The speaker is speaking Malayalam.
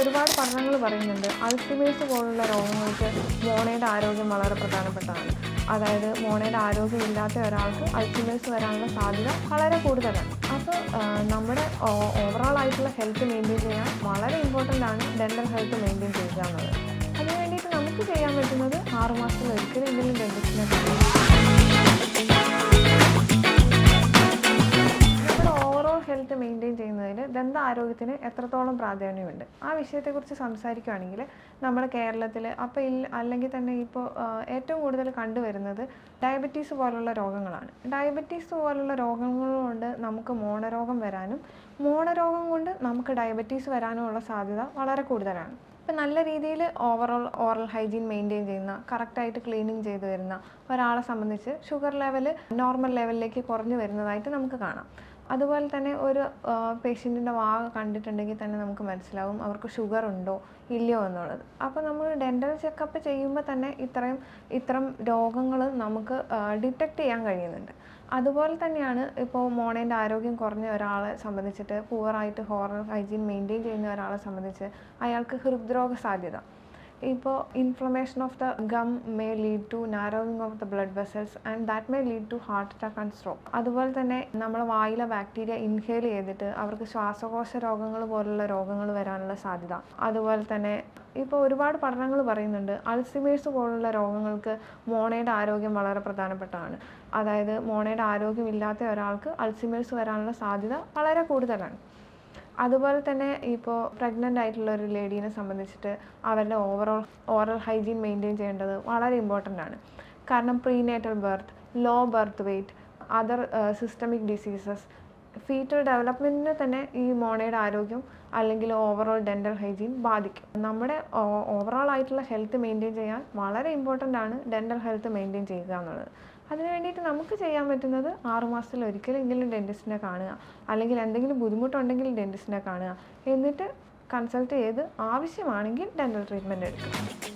ഒരുപാട് പഠനങ്ങൾ പറയുന്നുണ്ട്. അൾസിമേഴ്സ് പോലുള്ള രോഗങ്ങൾക്ക് മോണയുടെ ആരോഗ്യം വളരെ പ്രധാനപ്പെട്ടതാണ്. അതായത് മോണയുടെ ആരോഗ്യമില്ലാത്ത ഒരാൾക്ക് അൾസിമേഴ്സ് വരാനുള്ള സാധ്യത വളരെ കൂടുതലാണ്. അപ്പോൾ നമ്മുടെ ഓവറോൾ ആയിട്ടുള്ള ഹെൽത്ത് മെയിന്റെയിൻ ചെയ്യാൻ വളരെ ഇമ്പോർട്ടന്റ് ആണ് ഡെന്റൽ ഹെൽത്ത് മെയിന്റെയിൻ ചെയ്യുക എന്നുള്ളത്. അതിന് വേണ്ടിയിട്ട് നമുക്ക് ചെയ്യാൻ പറ്റുന്നത് ആറുമാസത്തിൽ ഒരിക്കലെങ്കിലും ഡെന്റിസ്റ്റിനെ ഹെൽത്ത് മെയിന്റെയിൻ ചെയ്യുന്നതിൽ ദന്ത ആരോഗ്യത്തിന് എത്രത്തോളം പ്രാധാന്യമുണ്ട്? ആ വിഷയത്തെക്കുറിച്ച് സംസാരിക്കുകയാണെങ്കിൽ നമ്മുടെ കേരളത്തിൽ അപ്പോൾ ഇല്ല അല്ലെങ്കിൽ തന്നെ ഇപ്പോൾ ഏറ്റവും കൂടുതൽ കണ്ടുവരുന്നത് ഡയബറ്റീസ് പോലുള്ള രോഗങ്ങളാണ്. ഡയബറ്റീസ് പോലുള്ള രോഗങ്ങൾ കൊണ്ട് നമുക്ക് മോണരോഗം വരാനും മോണരോഗം കൊണ്ട് നമുക്ക് ഡയബറ്റീസ് വരാനുമുള്ള സാധ്യത വളരെ കൂടുതലാണ്. ഇപ്പം നല്ല രീതിയിൽ ഓവറോൾ ഓറൽ ഹൈജീൻ മെയിന്റെയിൻ ചെയ്യുന്ന കറക്റ്റായിട്ട് ക്ലീനിങ് ചെയ്തു വരുന്ന ഒരാളെ സംബന്ധിച്ച് ഷുഗർ ലെവൽ നോർമൽ ലെവലിലേക്ക് കുറഞ്ഞു വരുന്നതായിട്ട് നമുക്ക് കാണാം. അതുപോലെ തന്നെ ഒരു പേഷ്യന്റിന്റെ വാഗ കണ്ടിട്ടുണ്ടെങ്കിൽ തന്നെ നമുക്ക് മനസ്സിലാവും അവർക്ക് ഷുഗർ ഉണ്ടോ ഇല്ലയോ എന്നുള്ളത്. അപ്പോൾ നമ്മൾ ഡെന്റൽ ചെക്കപ്പ് ചെയ്യുമ്പോൾ തന്നെ ഇത്രയും ഇത്തരം രോഗങ്ങൾ നമുക്ക് ഡിറ്റക്റ്റ് ചെയ്യാൻ കഴിയുന്നുണ്ട്. അതുപോലെ തന്നെയാണ് ഇപ്പോൾ മോണേന്റെ ആരോഗ്യം കുറഞ്ഞ ഒരാളെ സംബന്ധിച്ചിട്ട് പുവറായിട്ട് ഹോറൽ ഹൈജീൻ മെയിന്റെയിൻ ചെയ്യുന്ന ഒരാളെ സംബന്ധിച്ച് അയാൾക്ക് ഹൃദ്രോഗ സാധ്യത. ഇപ്പോൾ inflammation of the gum may lead to narrowing of the blood vessels and that may lead to heart attack and stroke അതുപോലെ തന്നെ നമ്മൾ വായിലെ ബാക്ടീരിയ ഇൻഹേൽ ചെയ്തിട്ട് അവർക്ക് ശ്വാസകോശ രോഗങ്ങൾ പോലുള്ള രോഗങ്ങൾ വരാനുള്ള സാധ്യത. അതുപോലെ തന്നെ ഇപ്പോൾ ഒരുപാട് പഠനങ്ങൾ പറയുന്നുണ്ട് അൾസിമേഴ്സ് പോലുള്ള രോഗങ്ങൾക്ക് മോണയുടെ ആരോഗ്യം വളരെ പ്രധാനപ്പെട്ടതാണ്. അതായത് മോണയുടെ ആരോഗ്യമില്ലാത്ത ഒരാൾക്ക് അൾസിമേഴ്സ് വരാനുള്ള സാധ്യത വളരെ കൂടുതലാണ്. അതുപോലെ തന്നെ ഇപ്പോൾ പ്രഗ്നന്റ് ആയിട്ടുള്ള ഒരു ലേഡീനെ സംബന്ധിച്ചിട്ട് അവരുടെ ഓവറോൾ ഓറൽ ഹൈജീൻ മെയിന്റെയിൻ ചെയ്യേണ്ടത് വളരെ ഇമ്പോർട്ടന്റ് ആണ്. കാരണം prenatal birth low birth weight other systemic diseases fetal ഡെവലപ്മെന്റിനെ തന്നെ ഈ മോണയുടെ ആരോഗ്യം അല്ലെങ്കിൽ ഓവറോൾ ഡെന്റൽ ഹൈജീൻ ബാധിക്കും. നമ്മുടെ ഓവറോൾ ആയിട്ടുള്ള ഹെൽത്ത് മെയിന്റെയിൻ ചെയ്യാൻ വളരെ ഇമ്പോർട്ടന്റ് ആണ് ഡെന്റൽ ഹെൽത്ത് മെയിന്റെയിൻ ചെയ്യുക എന്നുള്ളത്. അതിന് വേണ്ടിയിട്ട് നമുക്ക് ചെയ്യാൻ പറ്റുന്നത് ആറുമാസത്തിൽ ഒരിക്കലെങ്കിലും ഡെന്റിസ്റ്റിനെ കാണുക അല്ലെങ്കിൽ എന്തെങ്കിലും ബുദ്ധിമുട്ടുണ്ടെങ്കിൽ ഡെന്റിസ്റ്റിനെ കാണുക. എന്നിട്ട് കൺസൾട്ട് ചെയ്ത് ആവശ്യമാണെങ്കിൽ ഡെന്റൽ ട്രീറ്റ്മെന്റ് എടുക്കുക.